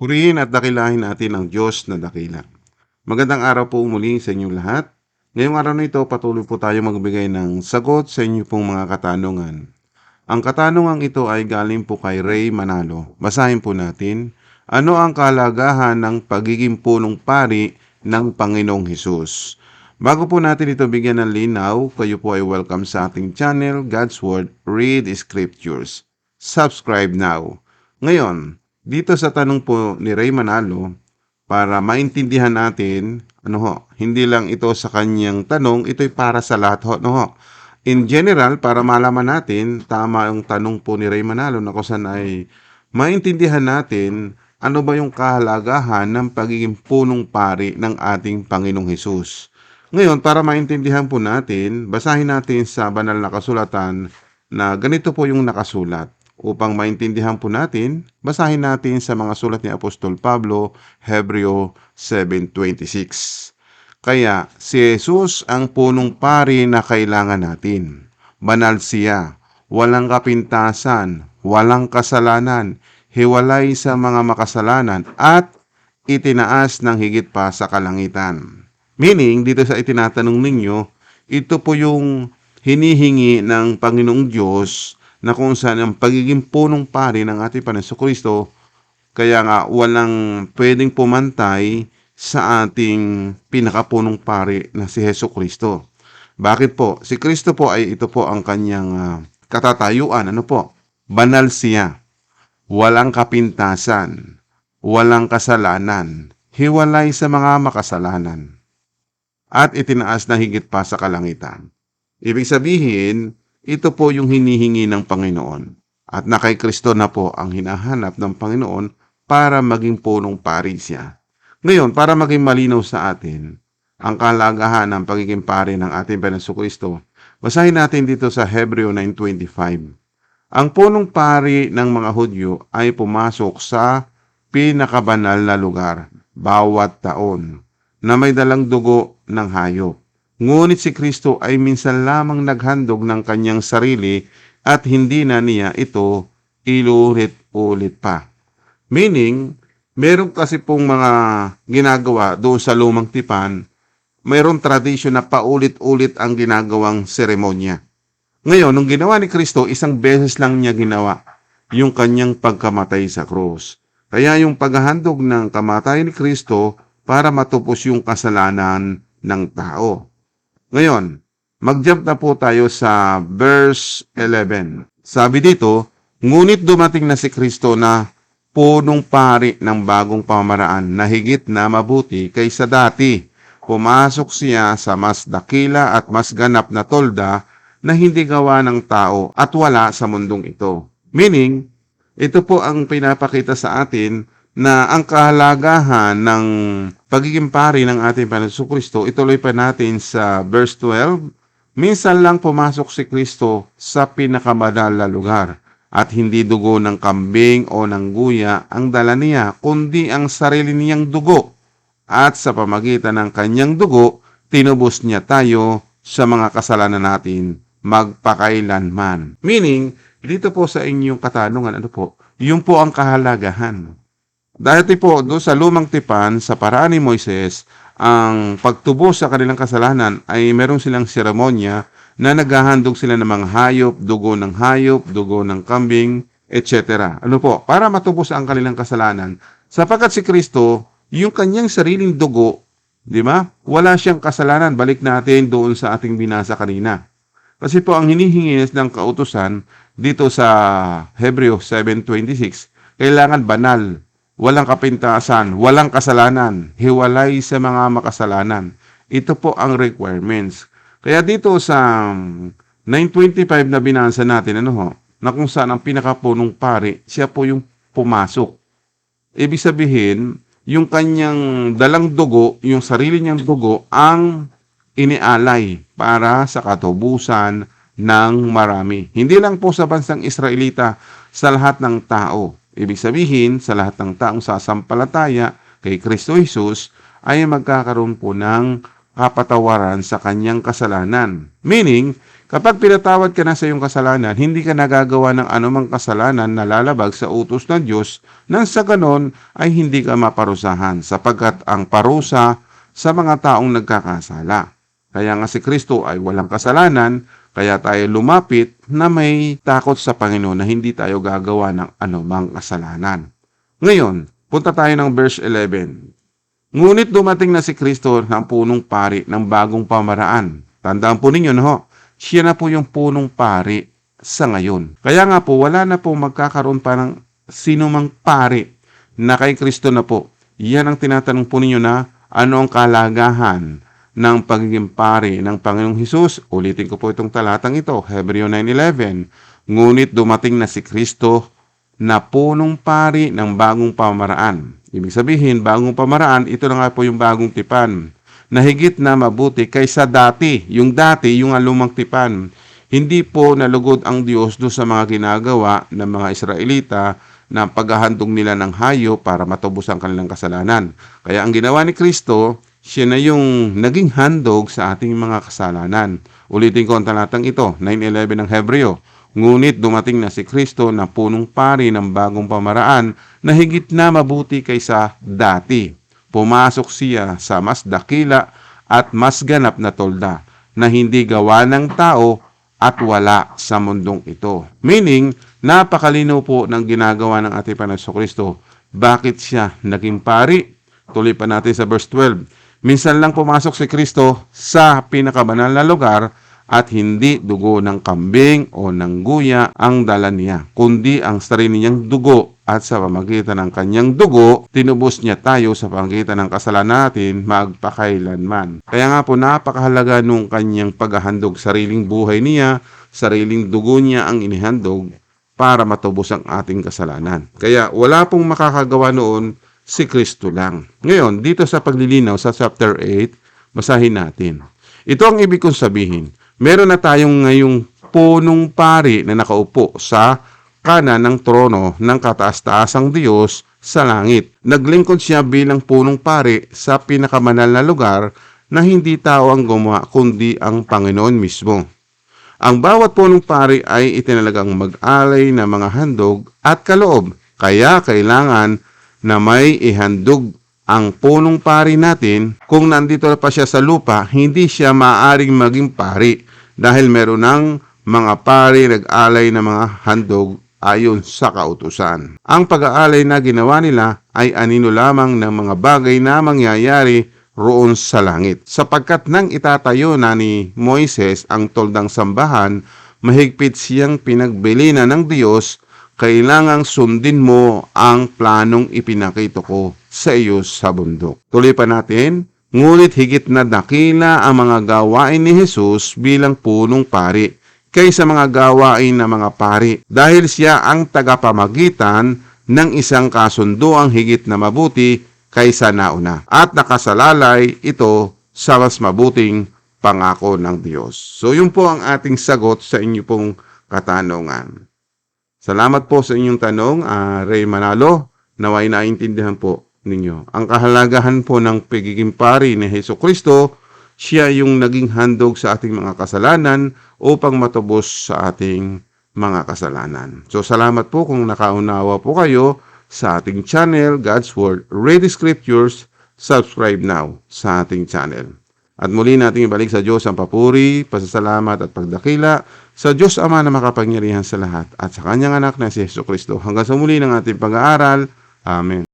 Purihin at dakilahin natin ang Diyos na dakila. Magandang araw po muli sa inyong lahat. Ngayong araw na ito, patuloy po tayo magbigay ng sagot sa inyo pong mga katanungan. Ang katanungang ito ay galing po kay Ray Manalo. Basahin po natin. Ano ang kalagahan ng pagiging punong pari ng Panginoong Hesus? Bago po natin ito bigyan ng linaw, kayo po ay welcome sa ating channel, God's Word, Read Scriptures. Subscribe now. Ngayon, dito sa tanong po ni Ray Manalo, para maintindihan natin, ano ho, hindi lang ito sa kanyang tanong, ito'y para sa lahat ho, no ho. In general, para malaman natin, tama yung tanong po ni Ray Manalo na kung saan ay maintindihan natin ano ba yung kahalagahan ng pagiging punong pari ng ating Panginoong Hesus. Ngayon, para maintindihan po natin, basahin natin sa banal na kasulatan na ganito po yung nakasulat. Upang maintindihan po natin, basahin natin sa mga sulat ni Apostol Pablo, Hebreo 7.26. Kaya si Jesus ang punong pari na kailangan natin. Banal siya, walang kapintasan, walang kasalanan, hiwalay sa mga makasalanan, at itinaas ng higit pa sa kalangitan. Meaning, dito sa itinatanong ninyo, ito po yung hinihingi ng Panginoong Diyos na kung saan ang pagiging punong pari ng ating Panginoon Kristo, kaya nga walang pwedeng pumantay sa ating pinakapunong pari na si Heso Kristo. Bakit po? Si Kristo po ay ito po ang kanyang ah, katatayuan. Ano po? Banal siya. Walang kapintasan. Walang kasalanan. Hiwalay sa mga makasalanan. At itinaas na higit pa sa kalangitan. Ibig sabihin, ito po yung hinihingi ng Panginoon. At na kay Kristo na po ang hinahanap ng Panginoon para maging punong pari siya. Ngayon, para maging malinaw sa atin, ang kalagahan ng pagiging pari ng ating Panginoon Kristo, basahin natin dito sa Hebreo 9.25. Ang punong pari ng mga Hudyo ay pumasok sa pinakabanal na lugar bawat taon na may dalang dugo ng hayop. Ngunit si Kristo ay minsan lamang naghandog ng kanyang sarili at hindi na niya ito ilulit-ulit pa. Meaning, meron kasi pong mga ginagawa doon sa lumang tipan, mayroong tradisyon na paulit-ulit ang ginagawang seremonya. Ngayon, nung ginawa ni Kristo, isang beses lang niya ginawa yung kanyang pagkamatay sa krus. Kaya yung paghahandog ng kamatay ni Kristo para matupos yung kasalanan ng tao. Ngayon, mag-jump na po tayo sa verse 11. Sabi dito, Ngunit dumating na si Kristo na punong pari ng bagong pamamaraan na higit na mabuti kaysa dati. Pumasok siya sa mas dakila at mas ganap na tolda na hindi gawa ng tao at wala sa mundong ito. Meaning, ito po ang pinapakita sa atin na ang kahalagahan ng pagiging pari ng ating Panginoon Kristo, ituloy pa natin sa verse 12. Minsan lang pumasok si Kristo sa pinakabanal na lugar at hindi dugo ng kambing o ng guya ang dala niya, kundi ang sarili niyang dugo. At sa pamagitan ng kanyang dugo, tinubos niya tayo sa mga kasalanan natin magpakailanman. Meaning, dito po sa inyong katanungan, ano po, yun po ang kahalagahan. Dahil po, doon sa lumang tipan, sa paraan ni Moises, ang pagtubos sa kanilang kasalanan ay meron silang seremonya na naghahandog sila ng mga hayop, dugo ng hayop, dugo ng kambing, etc. Ano po? Para matubos ang kanilang kasalanan. Sapagkat si Kristo, yung kanyang sariling dugo, di ba? Wala siyang kasalanan. Balik natin doon sa ating binasa kanina. Kasi po ang hinihingi ng kautusan dito sa Hebreo 7.26, kailangan banal, walang kapintasan, walang kasalanan, hiwalay sa mga makasalanan. Ito po ang requirements. Kaya dito sa 925 na binasa natin, ano ho, na kung saan ang pinakapunong pari, siya po yung pumasok. Ibig sabihin, yung kanyang dalang dugo, yung sarili niyang dugo, ang inialay para sa katubusan ng marami. Hindi lang po sa bansang Israelita, sa lahat ng tao. Ibig sabihin, sa lahat ng taong sasampalataya kay Kristo Jesus, ay magkakaroon po ng kapatawaran sa kanyang kasalanan. Meaning, Kapag pinatawad ka na sa iyong kasalanan, hindi ka nagagawa ng anumang kasalanan na lalabag sa utos ng Diyos nang sa ganon ay hindi ka maparusahan sapagkat ang parusa sa mga taong nagkakasala. Kaya nga si Kristo ay walang kasalanan, kaya tayo lumapit na may takot sa Panginoon na hindi tayo gagawa ng anumang kasalanan. Ngayon, punta tayo ng verse 11. Ngunit dumating na si Kristo ng punong pari ng bagong pamaraan. Tandaan po ninyo, no? Siya na po yung punong pari sa ngayon. Kaya nga po, wala na po magkakaroon pa ng sinumang pari na kay Kristo na po. Yan ang tinatanong po ninyo na ano ang kalagahan ng pagiging pari ng Panginoong Hesus. Ulitin ko po itong talatang ito, Hebreo 9.11. Ngunit dumating na si Kristo na punong pari ng bagong pamaraan. Ibig sabihin, bagong pamaraan, ito na nga po yung bagong tipan na higit na mabuti kaysa dati. Yung dati, yung lumang tipan. Hindi po nalugod ang Diyos doon sa mga ginagawa ng mga Israelita na paghahandog nila ng hayo para matubos ang kanilang kasalanan. Kaya ang ginawa ni Kristo, siya na yung naging handog sa ating mga kasalanan. Ulitin ko ang talatang ito, 9.11 ng Hebreo. Ngunit dumating na si Kristo na punong pari ng bagong pamaraan na higit na mabuti kaysa dati pumasok siya sa mas dakila at mas ganap na tolda na hindi gawa ng tao at wala sa mundong ito. Meaning, napakalino po ng ginagawa ng ating Panginoon Kristo. Bakit siya naging pari? Tuloy pa natin sa verse 12. Minsan lang pumasok si Kristo sa pinakabanal na lugar at hindi dugo ng kambing o ng guya ang dala niya, kundi ang sarili niyang dugo at sa pamagitan ng kanyang dugo, tinubos niya tayo sa pamagitan ng kasalanan natin magpakailanman. Kaya nga po napakahalaga nung kanyang paghahandog sariling buhay niya, sariling dugo niya ang inihandog para matubos ang ating kasalanan. Kaya wala pong makakagawa noon si Kristo lang. Ngayon, dito sa paglilinaw sa chapter 8, basahin natin. Ito ang ibig kong sabihin. Meron na tayong ngayong punong pari na nakaupo sa kanan ng trono ng kataas-taasang Diyos sa langit. Naglingkod siya bilang punong pari sa pinakamanal na lugar na hindi tao ang gumawa kundi ang Panginoon mismo. Ang bawat punong pari ay itinalagang mag-alay ng mga handog at kaloob, kaya kailangan na may ihandog ang punong pari natin. Kung nandito pa siya sa lupa, hindi siya maaring maging pari dahil meron ng mga pari nag-alay ng mga handog ayon sa kautusan. Ang pag-aalay na ginawa nila ay anino lamang ng mga bagay na mangyayari roon sa langit. Sapagkat nang itatayo na ni Moises ang toldang sambahan, mahigpit siyang pinagbili na ng Diyos, kailangang sundin mo ang planong ipinakito ko sa iyo sa bundok. Tuloy pa natin, ngunit higit na dakila ang mga gawain ni Jesus bilang punong pari kaysa mga gawain ng mga pari dahil siya ang tagapamagitan ng isang kasunduang higit na mabuti kaysa nauna at nakasalalay ito sa mas mabuting pangako ng Diyos. So yun po ang ating sagot sa inyo pong katanungan. Salamat po sa inyong tanong, uh, Ray Manalo. Naway naintindihan po ninyo. Ang kahalagahan po ng pagiging pari ni Heso Kristo, siya yung naging handog sa ating mga kasalanan upang matubos sa ating mga kasalanan. So salamat po kung nakaunawa po kayo sa ating channel, God's Word, Read the Scriptures, subscribe now sa ating channel. At muli nating ibalik sa Diyos ang papuri, pasasalamat at pagdakila sa Diyos Ama na makapangyarihan sa lahat at sa kanyang anak na si Yesu Kristo. Hanggang sa muli ng ating pag-aaral. Amen.